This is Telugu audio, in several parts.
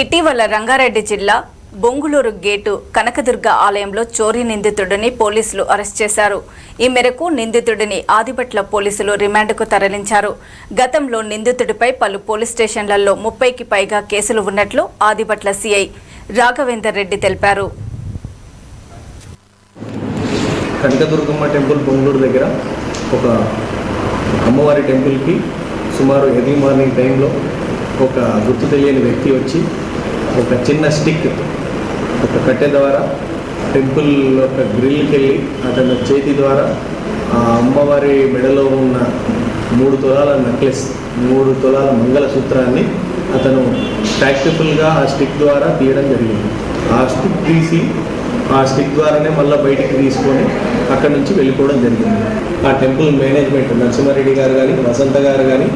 ఇటీవల రంగారెడ్డి జిల్లా బొంగుళూరు గేటు కనకదుర్గ ఆలయంలో చోరీ నిందితుడిని పోలీసులు అరెస్ట్ చేశారు. ఈ మేరకు నిందితుడిని ఆదిపట్ల పోలీసులు రిమాండ్కు తరలించారు. గతంలో నిందితుడిపై పలు పోలీస్ స్టేషన్లలో ముప్పైకి పైగా కేసులు ఉన్నట్లు ఆదిపట్ల సీఐ రాఘవేందర్ రెడ్డి తెలిపారు. కనకదుర్గమ్మ టెంపుల్ బొంగళూరు దగ్గర ఒక అమ్మవారి టెంపుల్కి సుమారు ఎర్లీ మార్నింగ్ టైంలో ఒక గుర్తు తెలియని వ్యక్తి వచ్చి ఒక చిన్న స్టిక్ ఒక కట్టె ద్వారా టెంపుల్ ఒక గ్రిల్కి వెళ్ళి అతని చేతి ద్వారా ఆ అమ్మవారి మెడలో ఉన్న మూడు తులాల నెక్లెస్ మూడు తులాల మంగళసూత్రాన్ని అతను ప్రాక్టికల్గా ఆ స్టిక్ ద్వారా తీయడం జరిగింది. ఆ స్టిక్ తీసి ఆ స్టిక్ ద్వారానే మళ్ళీ బయటికి తీసుకొని అక్కడి నుంచి వెళ్ళిపోవడం జరిగింది. ఆ టెంపుల్ మేనేజ్మెంట్ నరసింహారెడ్డి గారు కానీ వసంత గారు కానీ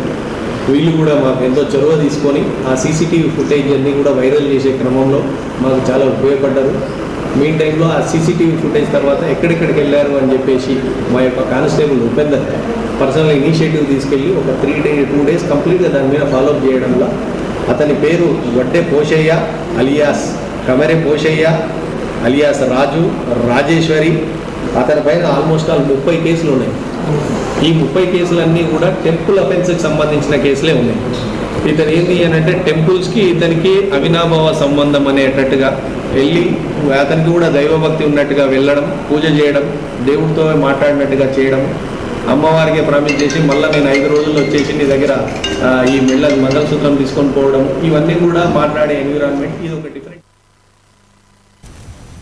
వీళ్ళు కూడా మాకు ఎంతో చొరవ తీసుకొని ఆ సీసీటీవీ ఫుటేజ్ అన్నీ కూడా వైరల్ చేసే క్రమంలో మాకు చాలా ఉపయోగపడ్డారు. మెయిన్ టైంలో ఆ సీసీటీవీ ఫుటేజ్ తర్వాత ఎక్కడెక్కడికి వెళ్ళారు అని చెప్పేసి మా యొక్క కానిస్టేబుల్ ఉపేందర్ పర్సనల్ ఇనిషియేటివ్ తీసుకెళ్ళి ఒక త్రీ డే టూ డేస్ కంప్లీట్గా దాని మీద ఫాలోఅప్ చేయడంలో అతని పేరు వడ్డే పోషయ్య అలియాస్ కమరే పోషయ్య అలియాస్ రాజు రాజేశ్వరి అతని పైన ఆల్మోస్ట్ ఆల్ ముప్పై కేసులు ఉన్నాయి. ఈ ముప్పై కేసులన్నీ కూడా టెంపుల్ అఫెన్స్కి సంబంధించిన కేసులే ఉన్నాయి. ఇతను ఏంటి అని అంటే టెంపుల్స్కి ఇతనికి అవినాభావ సంబంధం అనేటట్టుగా వెళ్ళి అతనికి కూడా దైవభక్తి ఉన్నట్టుగా వెళ్ళడం పూజ చేయడం దేవుడితో మాట్లాడినట్టుగా చేయడం అమ్మవారికి ప్రామిస్ చేసి మళ్ళీ నేను ఐదు రోజుల్లో వచ్చేసి నీ దగ్గర ఈ మెళ్ళ మంగళసూత్రం తీసుకొని పోవడం ఇవన్నీ కూడా మాట్లాడే ఎన్విరాన్మెంట్ ఇది ఒక డిఫరెంట్